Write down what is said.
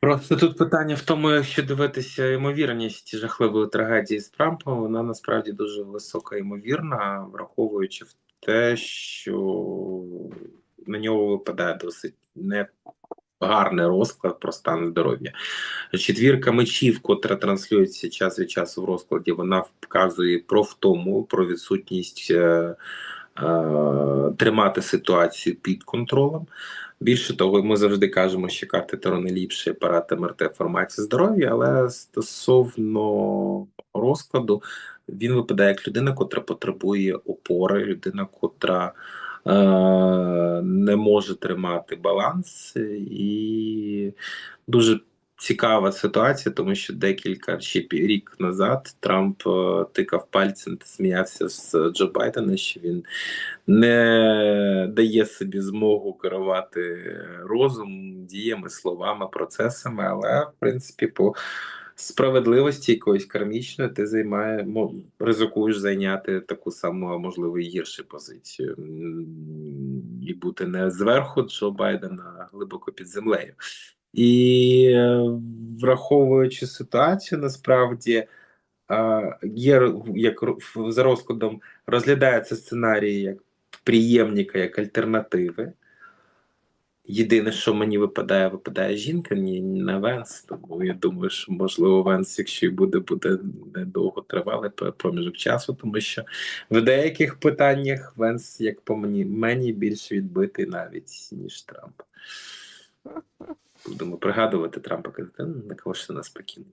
Просто тут питання в тому, якщо дивитися ймовірність жахливої трагедії з Трампом, вона насправді дуже висока ймовірна, враховуючи в те, що на нього випадає досить негарний розклад про стан здоров'я. Четвірка мечів, котра транслюється час від часу в розкладі, вона вказує про втому, про відсутність е, тримати ситуацію під контролем. Більше того, ми завжди кажемо, що карти Таро не ліпший апарат МРТ формації здоров'я, але стосовно розкладу, він випадає як людина, котра потребує опори, людина, котра е, не може тримати баланс, і дуже цікава ситуація, тому що декілька ще рік назад Трамп е, тикав пальцем та сміявся з Джо Байдена, що він не дає собі змогу керувати розумом, діями, словами, процесами, але в принципі по справедливості якоїсь кармічної ти займає, ризикуєш зайняти таку саму, а можливо і гіршу позицію і бути не зверху Джо Байдена, а глибоко під землею. І е, враховуючи ситуацію, насправді є як за розкладом розглядається сценарій як приємника, як альтернативи. Єдине, що мені випадає, випадає жінка, ні на Венс. Тому я думаю, що можливо Венс, якщо і буде, буде недовго тривалий проміжок часу, тому що в деяких питаннях Венс, як по мені, мені більш відбитий навіть, ніж Трамп. Будемо пригадувати Трампа, казати, на кого ж ти нас покинув.